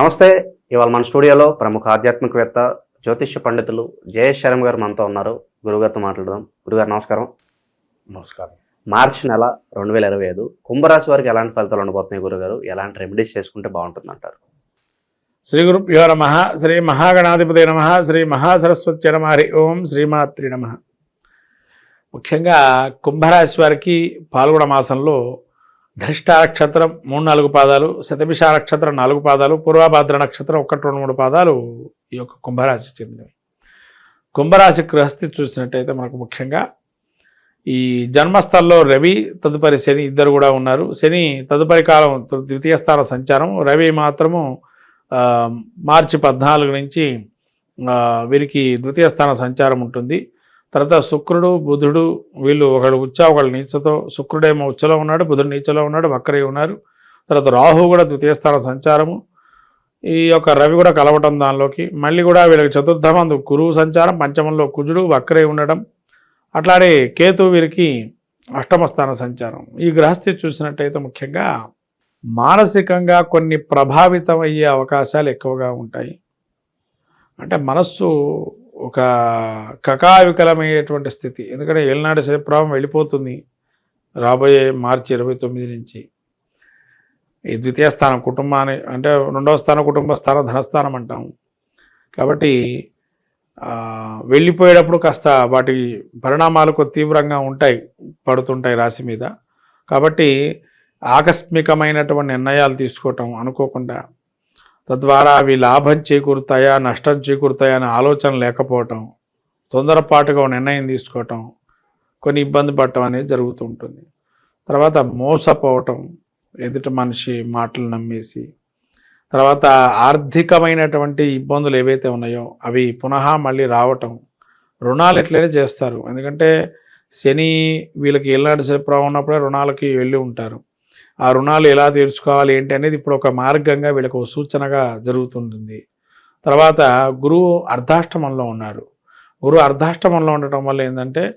నమస్తే ఇవాళ మన స్టూడియోలో ప్రముఖ ఆధ్యాత్మికవేత్త జ్యోతిష్య పండితులు జయేష్ శర్మ గారు మనతో ఉన్నారు. గురుగారితో మాట్లాడదాం. గురుగారు నమస్కారం. నమస్కారం. మార్చి నెల రెండు వేల ఇరవై ఐదు కుంభరాశి వారికి ఎలాంటి ఫలితాలు ఉండబోతున్నాయి గురుగారు? ఎలాంటి రెమెడీస్ చేసుకుంటే బాగుంటుంది అంటారు శ్రీ గురుభ్యో నమ శ్రీ మహాగణాధిపతి నమ శ్రీ మహాసరస్వతి నమ హరి ఓం శ్రీమాత్రి నమ. ముఖ్యంగా కుంభరాశి వారికి పాల్గొన మాసంలో ధనిష్ట నక్షత్రం మూడు నాలుగు పాదాలు శతభిష నక్షత్రం నాలుగు పాదాలు పూర్వభాద్ర నక్షత్రం ఒకటి రెండు మూడు పాదాలు ఈ యొక్క కుంభరాశి చెందినవి. కుంభరాశి గృహస్థి చూసినట్టయితే మనకు ముఖ్యంగా ఈ జన్మస్థల్లో రవి తదుపరి శని ఇద్దరు కూడా ఉన్నారు. శని తదుపరి కాలం ద్వితీయ స్థాన సంచారం. రవి మాత్రము మార్చి పద్నాలుగు నుంచి వీరికి ద్వితీయ స్థాన సంచారం ఉంటుంది. తర్వాత శుక్రుడు బుధుడు వీళ్ళు ఒకడు ఉచ్చ ఒకళ్ళు నీచతో శుక్రుడేమో ఉచ్చలో ఉన్నాడు బుధుడు నీచలో ఉన్నాడు వక్రై ఉన్నారు. తర్వాత రాహు కూడా ద్వితీయ స్థాన సంచారము. ఈ యొక్క రవి కూడా కలవటం దానిలోకి మళ్ళీ కూడా వీళ్ళకి చతుర్థమందు గురువు సంచారం పంచమంలో కుజుడు వక్రై ఉండడం. అట్లానే కేతు వీరికి అష్టమ స్థాన సంచారం. ఈ గ్రహస్థితి చూసినట్టయితే ముఖ్యంగా మానసికంగా కొన్ని ప్రభావితం అయ్యే అవకాశాలు ఎక్కువగా ఉంటాయి. అంటే మనస్సు ఒక కకావికలమయ్యేటువంటి స్థితి. ఎందుకంటే ఏళ్ళనాడు శనిప్రభావం వెళ్ళిపోతుంది రాబోయే మార్చి ఇరవై తొమ్మిది నుంచి. ఈ ద్వితీయ స్థానం కుటుంబాన్ని అంటే రెండవ స్థానం కుటుంబ స్థానం ధనస్థానం అంటాము. కాబట్టి వెళ్ళిపోయేటప్పుడు కాస్త వాటి పరిణామాలు కొద్ది తీవ్రంగా ఉంటాయి పడుతుంటాయి రాశి మీద. కాబట్టి ఆకస్మికమైనటువంటి నిర్ణయాలు తీసుకోవటం అనుకోకుండా తద్వారా అవి లాభం చేకూరుతాయా నష్టం చేకూరుతాయా అనే ఆలోచన లేకపోవటం తొందరపాటుగా నిర్ణయం తీసుకోవటం కొన్ని ఇబ్బంది పడటం అనేది జరుగుతూ ఉంటుంది తర్వాత మోసపోవటం ఎదుటి మనిషి మాటలు నమ్మేసి తర్వాత ఆర్థికమైనటువంటి ఇబ్బందులు ఏవైతే ఉన్నాయో అవి పునః మళ్ళీ రావటం రుణాలు ఎట్లయినా చేస్తారు. ఎందుకంటే శని వీళ్ళకి ఏళ్ళనాడు శనిప్రభావం ఉన్నప్పుడే రుణాలకి వెళ్ళి ఉంటారు. ఆ రుణాలు ఎలా తీర్చుకోవాలి ఏంటి అనేది ఇప్పుడు ఒక మార్గంగా వీళ్ళకు ఒక సూచనగా జరుగుతుంటుంది. తర్వాత గురువు అర్ధాష్టమంలో ఉన్నారు గురువు అర్ధాష్టమంలో ఉండటం వల్ల ఏంటంటే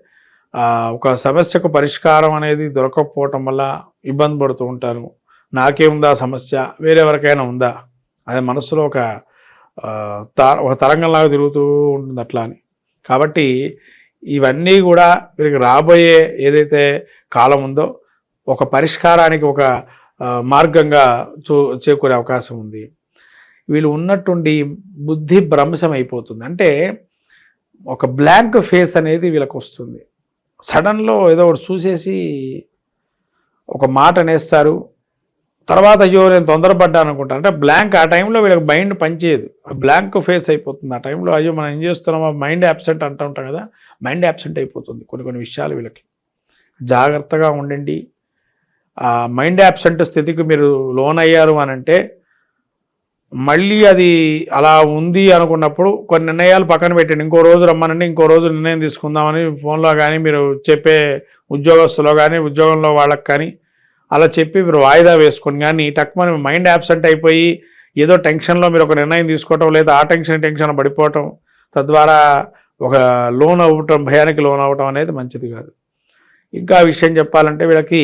ఒక సమస్యకు పరిష్కారం అనేది దొరకకపోవటం వల్ల ఇబ్బంది పడుతూ ఉంటారు. నాకే ఉందా సమస్య? వేరెవరికైనా ఉందా? అది మనసులో ఒక త- ఒక తరంగంలాగా తిరుగుతూ ఉంటుంది అట్లా అని. కాబట్టి ఇవన్నీ కూడా వీరికి రాబోయే ఏదైతే కాలం ఉందో ఒక పరిష్కారానికి ఒక మార్గంగా చూ చేకూరే అవకాశం ఉంది. వీళ్ళు ఉన్నట్టుండి బుద్ధి భ్రంశం అయిపోతుంది అంటే ఒక బ్లాంక్ ఫేస్ అనేది వీళ్ళకి వస్తుంది సడన్లో ఏదో ఒకటి చూసేసి ఒక మాట అనేస్తారు. తర్వాత అయ్యో నేను తొందరపడ్డాను అనుకుంటాను అంటే బ్లాంక్ ఆ టైంలో వీళ్ళకి మైండ్ పనిచేయదు. ఆ బ్లాంక్ ఫేస్ అయిపోతుంది. ఆ టైంలో అయ్యో మనం ఏం చేస్తున్నామో మైండ్ యాబ్సెంట్ అంటూ ఉంటాం కదా. మైండ్ యాబ్సెంట్ అయిపోతుంది కొన్ని కొన్ని విషయాలు వీళ్ళకి. జాగ్రత్తగా ఉండండి. ఆ మైండ్ యాబ్సెంట్ స్థితికి మీరు లోన్ అయ్యారు అని అంటే మళ్ళీ అది అలా ఉంది అనుకున్నప్పుడు కొన్ని నిర్ణయాలు పక్కన పెట్టండి. ఇంకో రోజు రమ్మనండి ఇంకో రోజు నిర్ణయం తీసుకుందామని ఫోన్లో కానీ మీరు చెప్పే ఉద్యోగస్తులో కానీ ఉద్యోగంలో వాళ్ళకి కానీ అలా చెప్పి మీరు వాయిదా వేసుకొని కానీ టక్మని మైండ్ యాబ్సెంట్ అయిపోయి ఏదో టెన్షన్లో మీరు ఒక నిర్ణయం తీసుకోవటం లేదా ఆ టెన్షన్ టెన్షన్ పడిపోవటం తద్వారా ఒక లోన్ అవ్వటం భయానికి లోన్ అవ్వటం అనేది మంచిది కాదు. ఇంకా విషయం చెప్పాలంటే వీళ్ళకి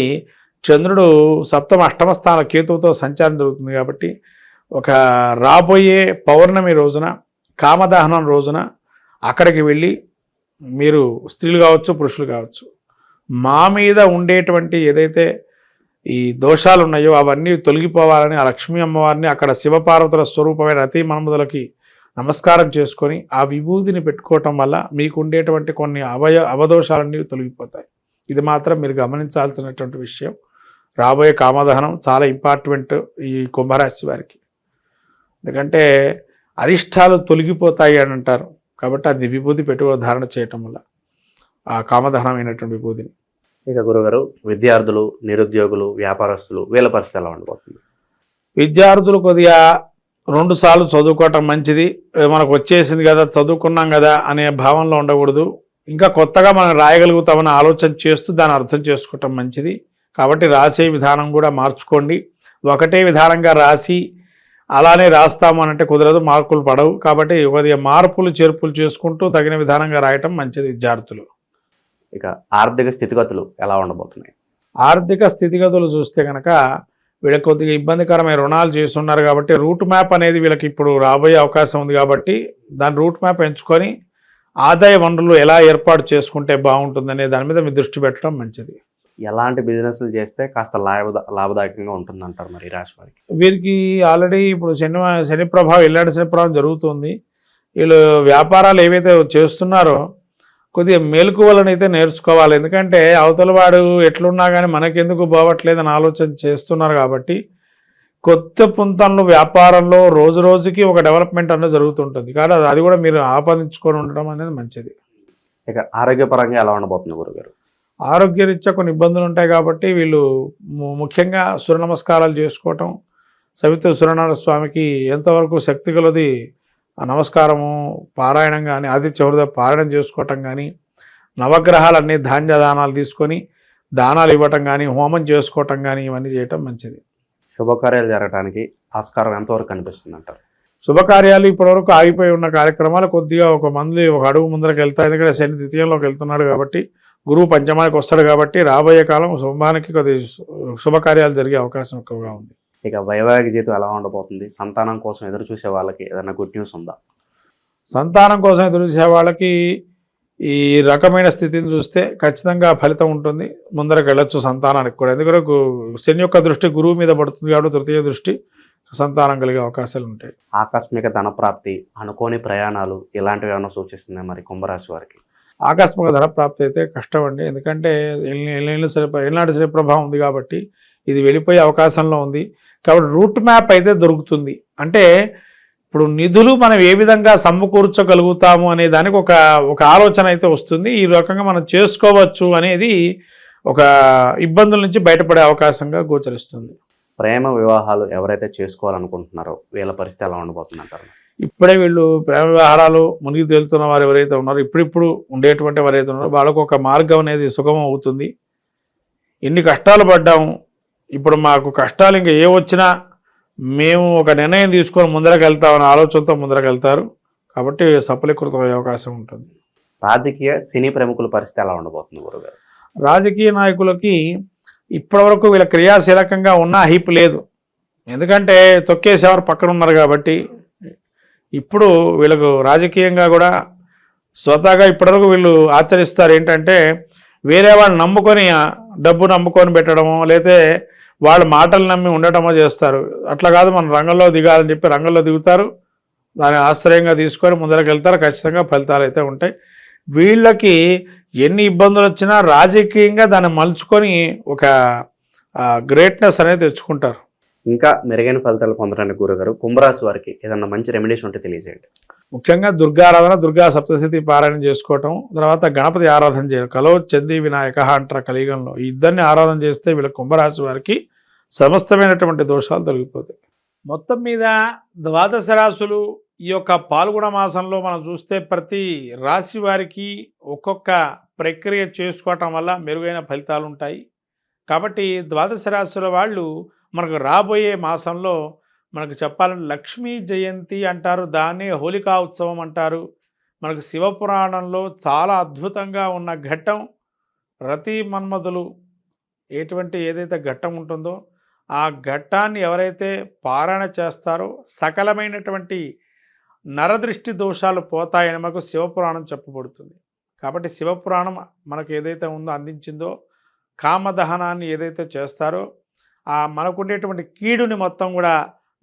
చంద్రుడు సప్తమ అష్టమ స్థాన కేతువుతో సంచారం జరుగుతుంది కాబట్టి ఒక రాబోయే పౌర్ణమి రోజున కామదహనం రోజున అక్కడికి వెళ్ళి మీరు స్త్రీలు కావచ్చు పురుషులు కావచ్చు మా మీద ఉండేటువంటి ఏదైతే ఈ దోషాలు ఉన్నాయో అవన్నీ తొలగిపోవాలని ఆ లక్ష్మీ అమ్మవారిని అక్కడ శివపార్వతుల స్వరూపమైన అతి మనముదలకి నమస్కారం చేసుకొని ఆ విభూతిని పెట్టుకోవటం వల్ల మీకు ఉండేటువంటి కొన్ని అవయ అవదోషాలన్నీ తొలగిపోతాయి. ఇది మాత్రం మీరు గమనించాల్సినటువంటి విషయం. రాబోయే కామదహనం చాలా ఇంపార్టెంట్ ఈ కుంభరాశి వారికి. ఎందుకంటే అరిష్టాలు తొలగిపోతాయి అని అంటారు. కాబట్టి అది విభూతి పెట్టుబడి ధారణ చేయటం వల్ల ఆ కామదహనమైనటువంటి విభూతిని ఇక గురుగారు విద్యార్థులు నిరుద్యోగులు వ్యాపారస్తులు వీళ్ళ పరిస్థితి ఎలా ఉండబోతుంది విద్యార్థులు కొద్దిగా రెండు సార్లు చదువుకోవటం మంచిది. మనకు వచ్చేసింది కదా చదువుకున్నాం కదా అనే భావంలో ఉండకూడదు. ఇంకా కొత్తగా మనం రాయగలుగుతామని ఆలోచన చేస్తూ దాన్ని అర్థం చేసుకోవటం మంచిది. కాబట్టి రాసే విధానం కూడా మార్చుకోండి. ఒకటే విధానంగా రాసి అలానే రాస్తాము అని అంటే కుదరదు మార్కులు పడవు. కాబట్టి కొద్దిగా మార్పులు చేర్పులు చేసుకుంటూ తగిన విధానంగా రాయటం మంచిది విద్యార్థులు. ఇక ఆర్థిక స్థితిగతులు ఎలా ఉండబోతున్నాయి? ఆర్థిక స్థితిగతులు చూస్తే కనుక వీళ్ళకి కొద్దిగా ఇబ్బందికరమైన రుణాలు చేస్తున్నారు కాబట్టి రూట్ మ్యాప్ అనేది వీళ్ళకి ఇప్పుడు రాబోయే అవకాశం ఉంది కాబట్టి దాని రూట్ మ్యాప్ ఎంచుకొని ఆదాయ వనరులు ఎలా ఏర్పాటు చేసుకుంటే బాగుంటుందనే దాని మీద మీ దృష్టి పెట్టడం మంచిది. ఎలాంటి బిజినెస్లు చేస్తే కాస్త లాభ లాభదాయకంగా ఉంటుందంటారు మరి ఈ రాశి వారికి? వీరికి ఆల్రెడీ ఇప్పుడు శని శని ప్రభావం ఇల్లాంటి శని ప్రభావం జరుగుతుంది. వీళ్ళు వ్యాపారాలు ఏవైతే చేస్తున్నారో కొద్దిగా మెలకువలను అయితే నేర్చుకోవాలి. ఎందుకంటే అవతల వాడు ఎట్లున్నా కానీ మనకెందుకు బావట్లేదని ఆలోచన చేస్తున్నారు కాబట్టి కొత్త పుంతనలు వ్యాపారంలో రోజు రోజుకి ఒక డెవలప్మెంట్ అనేది జరుగుతుంటుంది. కాబట్టి అది కూడా మీరు ఆపాదించుకొని ఉండడం అనేది మంచిది. ఇక ఆరోగ్యపరంగా ఎలా ఉండబోతుంది గురుగారు? ఆరోగ్యరీత్యా కొన్ని ఇబ్బందులు ఉంటాయి కాబట్టి వీళ్ళు ముఖ్యంగా సూర్య నమస్కారాలు చేసుకోవటం సవిత సూర్యనారాయణ స్వామికి ఎంతవరకు శక్తి కలది ఆ నమస్కారము పారాయణం కానీ ఆదిత్య హృదయ పారాయణం చేసుకోవటం కానీ నవగ్రహాలన్నీ ధాన్య దానాలు తీసుకొని దానాలు ఇవ్వటం కానీ హోమం చేసుకోవటం కానీ ఇవన్నీ చేయటం మంచిది. శుభకార్యాలు జరగడానికి ఆస్కారం ఎంతవరకు కనిపిస్తుంది అంటారు శుభకార్యాలు ఇప్పటివరకు ఆగిపోయి ఉన్న కార్యక్రమాలు కొద్దిగా ఒక మంది ఒక అడుగు ముందరకు వెళ్తాయి ఎందుకంటే శని ద్వితీయంలోకి వెళ్తున్నాడు కాబట్టి గురువు పంచమానికి వస్తాడు కాబట్టి రాబోయే కాలం శుభానికి కొద్ది శుభకార్యాలు జరిగే అవకాశం ఎక్కువగా ఉంది. ఇక వైవాహిక జీవితం ఎలా ఉండబోతుంది? సంతానం కోసం ఎదురు చూసే వాళ్ళకి ఏదైనా గుడ్ న్యూస్ ఉందా? సంతానం కోసం ఎదురు చూసే వాళ్ళకి ఈ రకమైన స్థితిని చూస్తే ఖచ్చితంగా ఫలితం ఉంటుంది. ముందరకు వెళ్ళొచ్చు సంతానానికి కూడా. ఎందుకంటే శని యొక్క దృష్టి గురువు మీద పడుతుంది కాబట్టి తృతీయ దృష్టి సంతానం కలిగే అవకాశాలు ఉంటాయి. ఆకస్మిక ధనప్రాప్తి అనుకోని ప్రయాణాలు ఇలాంటివి ఏమైనా సూచిస్తుంది మరి కుంభరాశి వారికి? ఆకస్మిక ధర ప్రాప్తి అయితే కష్టం అండి. ఎందుకంటే ఎల్లేళ్ళ సరి సరి ప్రభావం ఉంది కాబట్టి ఇది వెళ్ళిపోయే అవకాశంలో ఉంది. కాబట్టి రూట్ మ్యాప్ అయితే దొరుకుతుంది. అంటే ఇప్పుడు నిధులు మనం ఏ విధంగా సమకూర్చగలుగుతాము అనే దానికి ఒక ఒక ఆలోచన అయితే వస్తుంది. ఈ రకంగా మనం చేసుకోవచ్చు అనేది ఒక ఇబ్బందుల నుంచి బయటపడే అవకాశంగా గోచరిస్తుంది. ప్రేమ వివాహాలు ఎవరైతే చేసుకోవాలనుకుంటున్నారో వీళ్ళ పరిస్థితి ఎలా ఉండబోతుందంటారు? ఇప్పుడే వీళ్ళు ప్రేమ వ్యవహారాలు మునిగి తేలుతున్న వారు ఎవరైతే ఉన్నారో ఇప్పుడిప్పుడు ఉండేటువంటి వారు అయితే ఉన్నారో వాళ్ళకు ఒక మార్గం అనేది సుగమం అవుతుంది. ఎన్ని కష్టాలు పడ్డాము ఇప్పుడు మాకు కష్టాలు ఇంకా ఏ వచ్చినా మేము ఒక నిర్ణయం తీసుకొని ముందరకు వెళ్తామనే ఆలోచనతో ముందరకు వెళ్తారు. కాబట్టి సఫలీకృతం అయ్యే అవకాశం ఉంటుంది. రాజకీయ సినీ ప్రముఖుల పరిస్థితి ఎలా ఉండబోతుంది గురుగారు? రాజకీయ నాయకులకి ఇప్పటివరకు వీళ్ళ క్రియాశీలకంగా ఉన్న హైప్ లేదు. ఎందుకంటే తొక్కేసేవారు పక్కన ఉన్నారు కాబట్టి ఇప్పుడు వీళ్ళకు రాజకీయంగా కూడా స్వతహాగా ఇప్పటివరకు వీళ్ళు ఆచరిస్తారు ఏంటంటే వేరే వాళ్ళని నమ్ముకొని డబ్బు నమ్ముకొని పెట్టడమో లేతే వాళ్ళ మాటలు నమ్మి ఉండటమో చేస్తారు. అట్లా కాదు మనం రంగంలో దిగాలని చెప్పి రంగంలో దిగుతారు. దాన్ని ఆశ్రయంగా తీసుకొని ముందరకు వెళ్తారు. ఖచ్చితంగా ఫలితాలు అయితే ఉంటాయి. వీళ్ళకి ఎన్ని ఇబ్బందులు వచ్చినా రాజకీయంగా దాన్ని మలుచుకొని ఒక గ్రేట్నెస్ అనేది తెచ్చుకుంటారు. ఇంకా మెరుగైన ఫలితాలు పొందడానికి గురుగారు కుంభరాశి వారికి ఏదైనా మంచి రెమెడీస్ ఉంటే తెలియజేయండి. ముఖ్యంగా దుర్గారాధన దుర్గా సప్తశతి పారాయణ చేసుకోవటం తర్వాత గణపతి ఆరాధన చేయడం కలో చంది వినాయక అంటారు కలియుగంలో ఈ ఇద్దరిని ఆరాధన చేస్తే వీళ్ళ కుంభరాశి వారికి సమస్తమైనటువంటి దోషాలు తొలగిపోతాయి. మొత్తం మీద ద్వాదశ రాశులు ఈ యొక్క పాల్గొన మాసంలో మనం చూస్తే ప్రతి రాశి వారికి ఒక్కొక్క ప్రక్రియ చేసుకోవటం వల్ల మెరుగైన ఫలితాలు ఉంటాయి. కాబట్టి ద్వాదశ రాశుల వాళ్ళు మనకు రాబోయే మాసంలో మనకు చెప్పాలంటే లక్ష్మీ జయంతి అంటారు దాన్నే హోలికా ఉత్సవం అంటారు. మనకు శివపురాణంలో చాలా అద్భుతంగా ఉన్న ఘట్టం రతి మన్మధులు ఎటువంటి ఏదైతే ఘట్టం ఉంటుందో ఆ ఘట్టాన్ని ఎవరైతే పారాయణ చేస్తారో సకలమైనటువంటి నరదృష్టి దోషాలు పోతాయని మనకు శివపురాణం చెప్పబడుతుంది. కాబట్టి శివపురాణం మనకు ఏదైతే ఉందో అందించిందో కామదహనాన్ని ఏదైతే చేస్తారో ఆ మనకుండేటువంటి కీడుని మొత్తం కూడా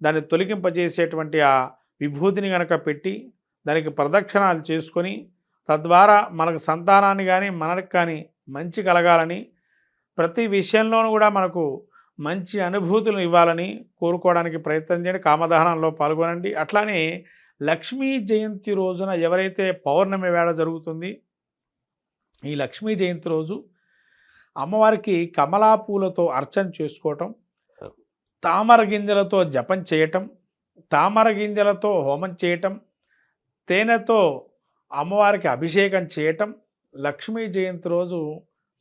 దాన్ని తొలగింపజేసేటువంటి ఆ విభూతిని గనక పెట్టి దానికి ప్రదక్షిణాలు చేసుకొని తద్వారా మనకు సంతానాన్ని కానీ మనకు కానీ మంచి కలగాలని ప్రతి విషయంలోనూ కూడా మనకు మంచి అనుభూతులు ఇవ్వాలని కోరుకోవడానికి ప్రయత్నం చేయండి. కామదహనంలో పాల్గొనండి. అట్లానే లక్ష్మీ జయంతి రోజున ఎవరైతే పౌర్ణమి వేళ జరుగుతుంది ఈ లక్ష్మీ జయంతి రోజు అమ్మవారికి కమలా పూలతో అర్చన చేసుకోవటం తామర గింజలతో జపం చేయటం తామర గింజలతో హోమం చేయటం తేనెతో అమ్మవారికి అభిషేకం చేయటం లక్ష్మీ జయంతి రోజు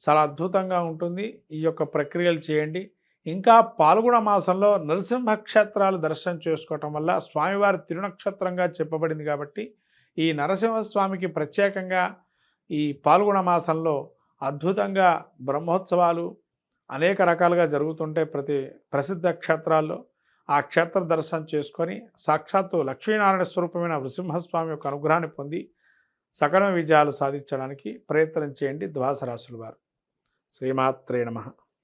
చాలా అద్భుతంగా ఉంటుంది. ఈ యొక్క ప్రక్రియలు చేయండి. ఇంకా పాల్గొన మాసంలో నరసింహ క్షేత్రాలు దర్శనం చేసుకోవటం వల్ల స్వామివారి తిరునక్షత్రంగా చెప్పబడింది కాబట్టి ఈ నరసింహస్వామికి ప్రత్యేకంగా ఈ పాల్గొన మాసంలో అద్భుతంగా బ్రహ్మోత్సవాలు అనేక రకాలుగా జరుగుతుంటే ప్రతి ప్రసిద్ధ క్షేత్రాల్లో ఆ క్షేత్ర దర్శనం చేసుకొని సాక్షాత్తు లక్ష్మీనారాయణ స్వరూపమైన నృసింహస్వామి యొక్క అనుగ్రహాన్ని పొంది సకల విజయాలు సాధించడానికి ప్రయత్నం చేయండి ద్వాసరాశులు వారు. శ్రీమాత్రే నమః.